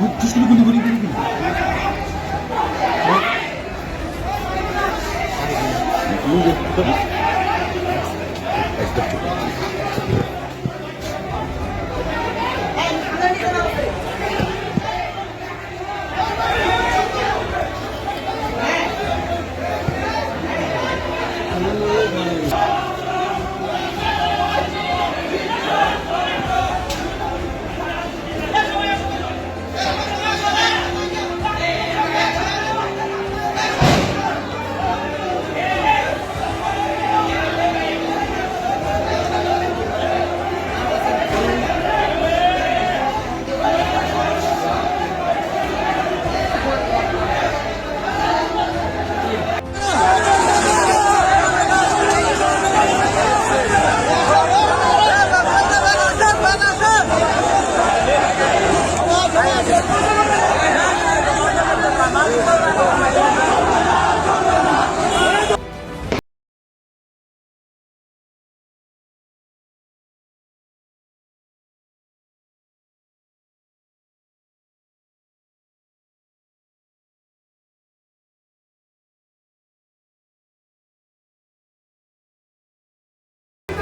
বুঝছিস গুলি গুলি গুলি গুলি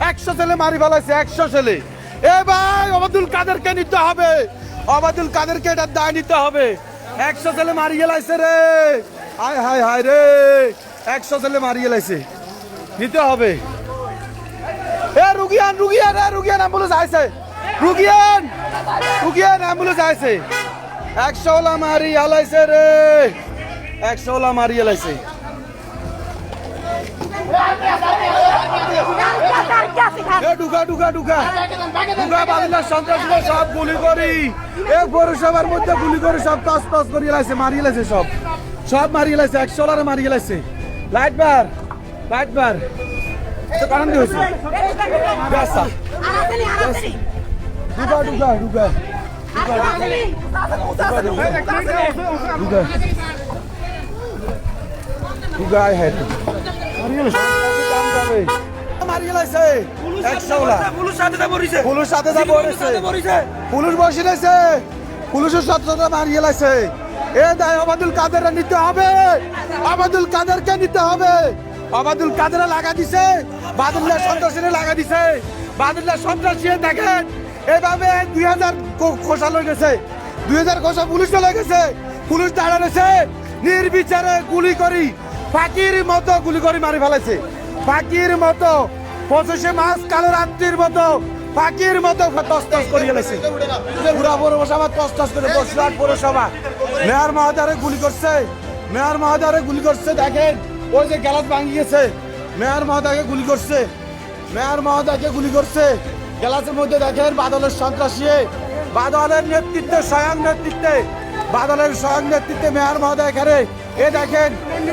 একশো ছেলে মারি ফেলাইছে, একশো ছেলে। এ ভাই অবাদুল কাদেরকে নিতে হবে। অবাদুল কাদেরকে এটার দায় নিতে হবে। একশো ছেলে মারি গেলাইছে রে। হায় হায় হায় রে। একশো ছেলে মারি গেলাইছে নিতে হবে। এ, রুগিয়ান রুগিয়ান, এ, রুগিয়ান, অ্যাম্বুলেন্স আইছে। রুগিয়ান রুগিয়ান, অ্যাম্বুলেন্স আইছে। একশো মারি গেলাইছে রে। একশো মারি গেলাইছে এ ঢুকা ঢুকা ঢুকা। ঢুকা, বাংলার সন্ত্রাসীরা সব গুলি করি। এ, পৌরসভার মধ্যে গুলি করে সব টস টস করিয়ে লাইছে, মারিয়ে লাইছে সব। সব মারিয়ে লাইছে একশো লারে মারিয়ে লাইছে। লাইট লাইট হ্যাঁ পুলিশ সাথে যা মরিছে পুলিশ সাথে যা বলেছে মরিছে পুলিশ বসে রয়েছে। পুলিশের সত্যতা মারিয়ে লাইছে এ দায় আবাদুল কাদের নিতে হবে। আবাদুল কাদেরকে নিতে হবে। আবাদুল কাদের লাগা দিছে। বাদুল্লাহ সন্ত্রাসীরা লাগা দিছে। বাদুল্লাহ সন্ত্রাসী দেখেন এভাবে দুই হাজার খোসা লয়ে গেছে। দুই হাজার খোসা পুলিশ চলে গেছে। পুলিশ দাঁড়া রয়েছে। নির্বিচারে গুলি করি। ফাঁকির মতো গুলি করে মারি ফেলেছে। ফাঁকির মতো পঁচিশে মাস কালো রাত্রির মতো ফাঁকির মতো তস তস করে গেলেছে পুরা পৌরসভা তস তস করে বসরাট পৌরসভা। মেয়র মহোদয় গুলি করছে। মেয়র মহোদয় গুলি করছে, দেখেন, ওই যে গ্যালাস ভাঙি গেছে মেয়র মহোদয়কে গুলি করছে। মেয়র মহোদয়কে গুলি করছে। গ্যালাসের মধ্যে দেখেন, বাদলের সন্ত্রাসী বাদলের নেতৃত্বে, স্বয়ং নেতৃত্বে, বাদলের স্বয়ং নেতৃত্বে মেয়র মহোদয় এখানে এ দেখেন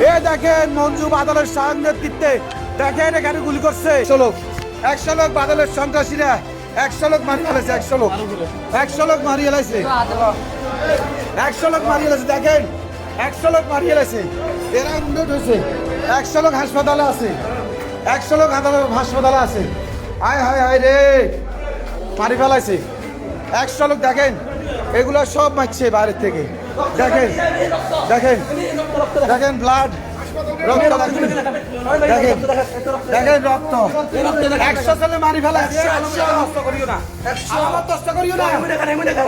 এ দেখেন মঞ্জু বাদলের নেতৃত্বে। দেখেন এখানে গুলি করছে। একশো লোক। একশো লোক বাদলের সন্ত্রাসীরা একশো লোক মারি ফেলেছে একশো লোক। একশো লোক মারি ফেলেছে। একশো লোক মারি ফেলেছে দেখেন। একশো লোক মারি ফেলেছে। এরা উন্নত হয়েছে। একশো লোক হাসপাতালে আছে। একশো লোক হাসপাতালে আছে। হায় হায় হায় রে। মারি ফেলাইছে। একশো লোক দেখেন এগুলো সব মারছে বাইরের থেকে। দেখেন দেখেন দেখেন ব্লাড রক্ত দেখেন দেখেন দেখেন রক্ত একশো সালে মারি ফেলা একশো একশো নষ্ট করিও না। নষ্ট করিও না।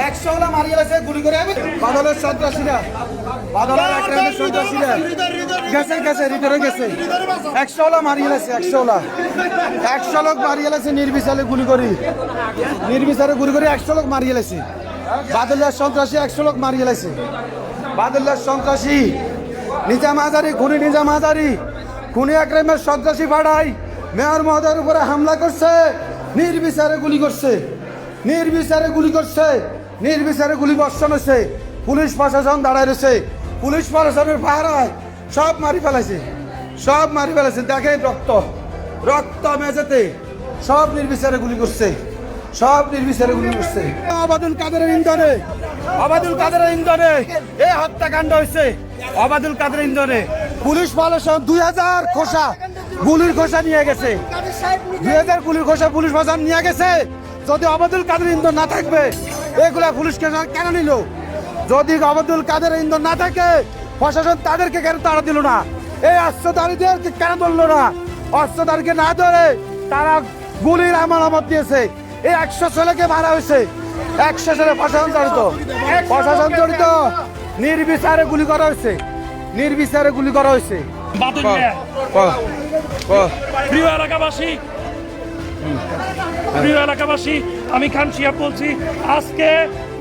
একশো হলে মারি ফেলেছে গুলি করে বাদলের সন্ত্রাসীরা। বাদলের আক্রমণের সন্ত্রাসীরা। গেছে গেছে ভিতরে গেছে। একশো হলা মারি ফেলেছে একশো হলা একশো লোক মারি ফেলেছে নির্বিচারে গুলি করি। নির্বিচারে গুলি করে একশো লোক মারি ফেলেছে। বাদলের সন্ত্রাসী একশো লোক মারি ফেলেছে বাদলের সন্ত্রাসী নিজাম হাজারি খুনি নিজাম হাজারি খুনি আক্রমের সন্ত্রাসী পাড়ায় মেয়র মহোদয়ের উপরে হামলা করছে, নির্বিচারে গুলি করছে, নির্বিচারে গুলি করছে, নির্বিচারে গুলি বর্ষণ হয়েছে, পুলিশ প্রশাসন দাঁড়ায় রয়েছে, পুলিশ প্রশাসনের পাহারায় সব মারি ফেলাইছে, সব মারি ফেলাইছে। দেখেন রক্ত রক্ত মেঝেতে সব নির্বিচারে গুলি করছে। সব নির্বিচারে গুলি করছে অবাদুল কাদের ইন্ধনে। অবাদুল কাদের ইন্ধনে এ হত্যাকাণ্ড হয়েছে। অবাদুল কাদের ইন্ধনে। পুলিশ প্রশাসন দুই হাজার খোসা গুলির খোসা নিয়ে গেছে। দুই হাজার গুলির খোসা পুলিশ প্রশাসন নিয়ে গেছে। যদি অবাদুল কাদের ইন্ধন না থাকবে, এগুলা পুলিশকে কেন নিল? যদি অবাদুল কাদের ইন্ধন না থাকে, প্রশাসন তাদেরকে কেন তাড়া দিল না? এই অস্ত্রধারীদেরকে কেন ধরলো না? অস্ত্রধারীকে না ধরে তারা গুলির আমার আমানত দিয়েছে। এই একশো ছেলেকে মারা হয়েছে। একশো ছেলে প্রশাসন জড়িত। প্রশাসন জড়িত নির্বিচারে গুলি করা হয়েছে। নির্বিচারে গুলি করা হয়েছে। প্রিয় এলাকাবাসী প্রিয় এলাকাবাসী আমি খান শিয়াব বলছি আজকে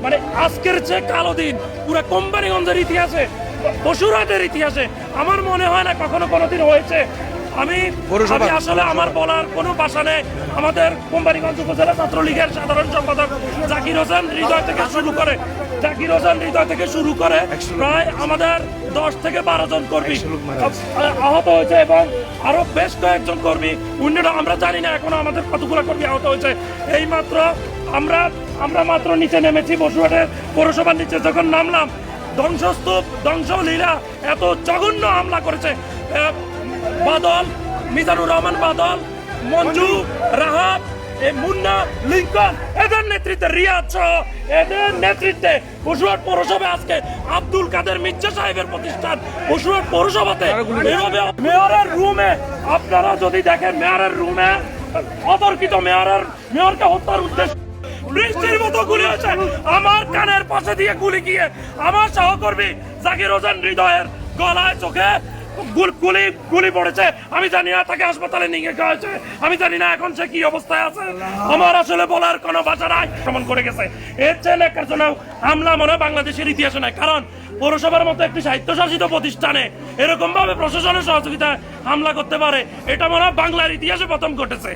মানে আজকের যে কালো দিন পুরো কোম্পানিগঞ্জের ইতিহাসে পশুরাটের ইতিহাসে আমার মনে হয় না কখনো কোনোদিন হয়েছে আমি। আমি আসলে আমার বলার কোনো ভাষা নেই। আমাদের কোম্পানিগঞ্জ উপজেলা ছাত্রলীগের সাধারণ সম্পাদক জাকির হোসেন হৃদয় থেকে শুরু করে জাকির হোসেন হৃদয় থেকে শুরু করে প্রায় আমাদের দশ থেকে বারো জন কর্মী। আহত হয়েছে এবং আরও বেশ কয়েকজন কর্মী। অন্যরা আমরা জানি না এখনও আমাদের কতগুলো কর্মী আহত হয়েছে। এই মাত্র আমরা আমরা মাত্র নিচে নেমেছি বসুয়াটের পৌরসভার নিচে যখন নামলাম। ধ্বংসস্তূপ ধ্বংসলীলা এত জঘন্য হামলা করেছে। বাদল, মিজানুর রহমান বাদল, মঞ্জু এই মুন্না, লিঙ্কন, এদের নেতৃত্বে রিয়াদ সহ এদের নেতৃত্বে বসুরহাট পৌরসভা আজকে আব্দুল কাদের মির্জা সাহেবের প্রতিষ্ঠান বসুরহাট পৌরসভাতে মেয়রের রুমে, আপনারা যদি দেখেন মেয়রের রুমে, অতর্কিত মেয়রের, মেয়রকে হত্যার উদ্দেশ্য বৃষ্টির মতো গুলি হয়েছে। আমার কানের পাশে দিয়ে গুলি গিয়ে আমার সহকর্মী জাকির হোসেন হৃদয়ের গলায় চোখে গুল- গুলি পড়েছে। আমি জানি না তাকে হাসপাতালে নিয়ে যাওয়া হয়েছে আমি জানি না এখন সে কি অবস্থায় আছে। আমার আসলে বলার কোনো ভাষা নাই আক্রমণ করে গেছে। এর চেয়ে একার জন্য হামলা মনে বাংলাদেশের ইতিহাসে নাই। কারণ পৌরসভার মতো একটি স্বায়ত্তশাসিত প্রতিষ্ঠানে এরকম ভাবে প্রশাসনের সহযোগিতায় হামলা করতে পারে, এটা মনে হয় বাংলার ইতিহাসে প্রথম ঘটেছে।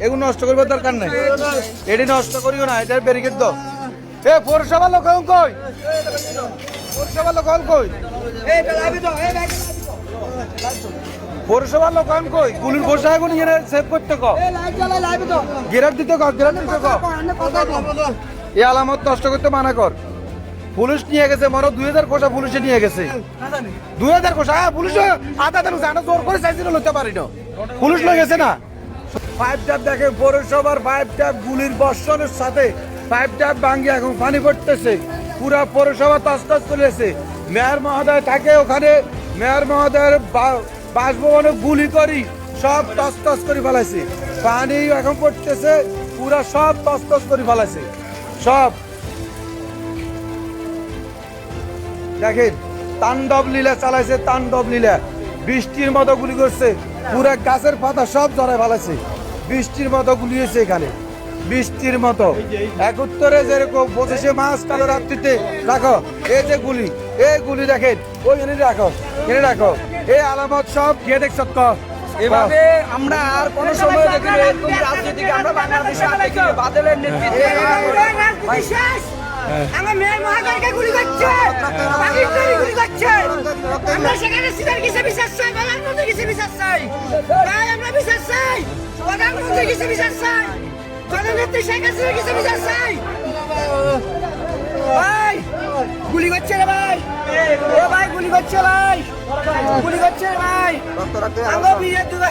এগুলো নষ্ট করবার দরকার নাই। এটি নষ্ট করিও না, এটার ব্যারিকেড দাও। এ পৌরসভা লোক কই? পৌরসভা লোক কই? পৌরসভা লোক এখন কই? গুলির ঘোষা এখন এখানে সেভ করতে কো গেরাট দিতে কো গেরাট দিতে কো এ আলামত নষ্ট করতে মানা কর। পুলিশ নিয়ে গেছে মনে দুই হাজার কোষা পুলিশে নিয়ে গেছে। দুই হাজার কোষা হ্যাঁ পুলিশ আধা দিন জানা জোর করে চাইছিল লইতে পারি না পুলিশ লই গেছে না। পাইপ ট্যাপ দেখে পৌরসভার পাইপ ট্যাপ গুলির বর্ষণের সাথে পাইপ ট্যাপ ভাঙ্গি এখন পানি পড়তেছে। পুরা পৌরসভা তস্তস চলেছে মেয়র মহোদয় থাকে ওখানে। মেয়র মহোদয়ের বাসভবনে গুলি করি, সব তস্তস করে ফেলাইছে। পানি এখন পড়তেছে, পুরা সব তস্তস করে ফেলাইছে। সব। দেখেন, তাণ্ডব লীলা চালাইছে, তাণ্ডব লীলা। বৃষ্টির মতো গুলি করছে, পুরা গাছের পাতা সব জড়ায় ফেলাইছে। বৃষ্টির মতো গুলি হয়েছে এখানে। বৃষ্টির মতো। এক উত্তরে যেরকম পঁচিশে মাস কালো রাত্রিতে রাখো। এই যে গুলি এই গুলি দেখেন ওই এনে রাখো এনে রাখো। এই আলামত সব কে দেখছ এভাবে আমরা আর কোন সময় দেখিনি এরকম রাজনীতিকে আমরা বাংলাদেশে আর দেখিনি বাদলের নেতৃত্বে আমার মেয়ের মহাকারকে গুলি করছে। পাকিস্তানি গুলি করছে। আমরা সেখানে সিদার কিসে বিশ্বাস চাই? প্রধানমন্ত্রী কিসে বিশ্বাস চাই? আমরা বিশ্বাস চাই। প্রধানমন্ত্রী কিসে বিশ্বাস চাই? প্রধানমন্ত্রী শেখ হাসিনা বিশ্বাস চাই ভাই গুলি করছে রে ভাই ও ভাই গুলি করছে ভাই গুলি করছে রে ভাই আমার বিয়ে দুবা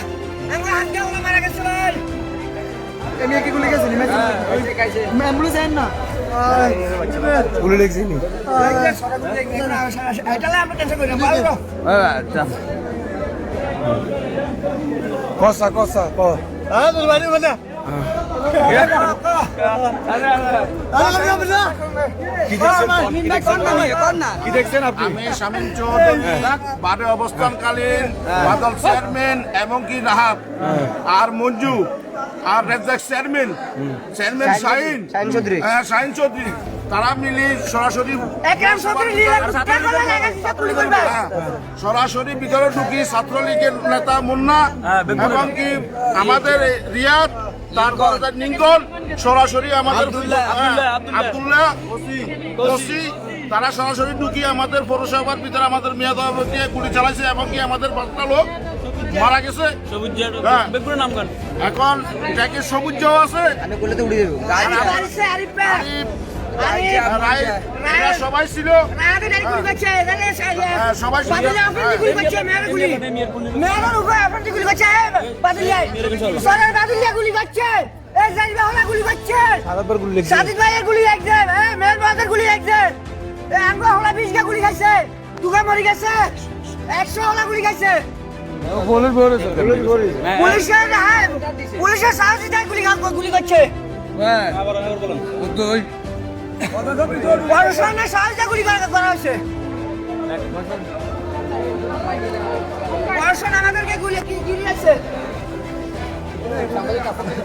আমরা হাঙ্গা ওলা মারা গেছে ভাই এমনি কি গুলি গেছে অ্যাম্বুলেন্স আইন না গুলি লেগেছে নি এটা আমরা টেনশন করি না কি দেখছেন চেয়ারম্যান এবং কি রাহাত আর মঞ্জু আর রেজাক চেয়ারম্যান চেয়ারম্যান শাহিন শাহিন চৌধুরী। তারা মিলে সরাসরি সরাসরি ভিতরে ঢুকি ছাত্রলীগের নেতা মুন্না এবং কি আমাদের রিয়াদ তারপর নিঙ্গল। সরাসরি আমাদের আবদুল্লাহ আব্দুল্লাহ ওসি তারা সরাসরি ঢুকি আমাদের পৌরসভার ভিতরে আমাদের মেয়াদ দিয়ে গুলি চালাইছে এবং কি আমাদের পাঁচটা লোক মারা গেছে। হ্যাঁ। এখন যাকে সবুজ আছে? আমি করলে উড়ে দেবো। সবাই ছিল। জানে হ্যাঁ, সবাই আপনি গুলি করছে গুলি। লেগেছে। সাদিক ভাইয়ের গুলি হ্যাঁ মেয়ের বাদের গুলি এই আমরা হলা বিশ গা গুলি খাইছে। দুগা মরি গেছে। একশো হলা গুলি খাইছে। পুলিশের হ্যাঁ। পুলিশের সাহসী গুলি গুলি করছে। হ্যাঁ।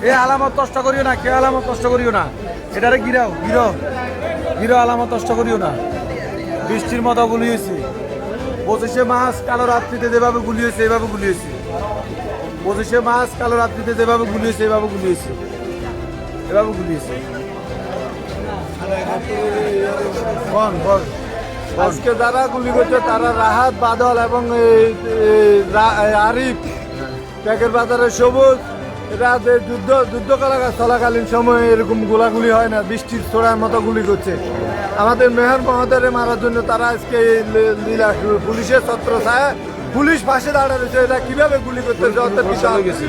এ আলামত কষ্ট করিও না, কে আলামত কষ্ট করিও না। এটারে গিরাও গিরো গিরো আলামত কষ্ট করিও না বৃষ্টির মতো গুলি হয়েছে পঁচিশে মাস কালো রাত্রিতে যেভাবে গুলি হয়েছে এভাবে গুলি হয়েছে পঁচিশে মাস কালো রাত্রিতে যেভাবে গুলি হয়েছে এভাবে গুলি হয়েছে এভাবে গুলি হয়েছে আজকে যারা গুলি করছে, তারা রাহাত, বাদল এবং আরিফ। প্যাকের বাজারে সবুজ। এটা যে যুদ্ধ যুদ্ধ চলাকালীন সময়ে এরকম গোলাগুলি হয় না, বৃষ্টির ছোড়ার মতো গুলি করছে। আমাদের মেহর মহাদারে মারার জন্য তারা আজকে পুলিশের ছত্র ছায় পুলিশ পাশে দাঁড়া রয়েছে এটা কীভাবে গুলি করতে যত বিষয় গেছে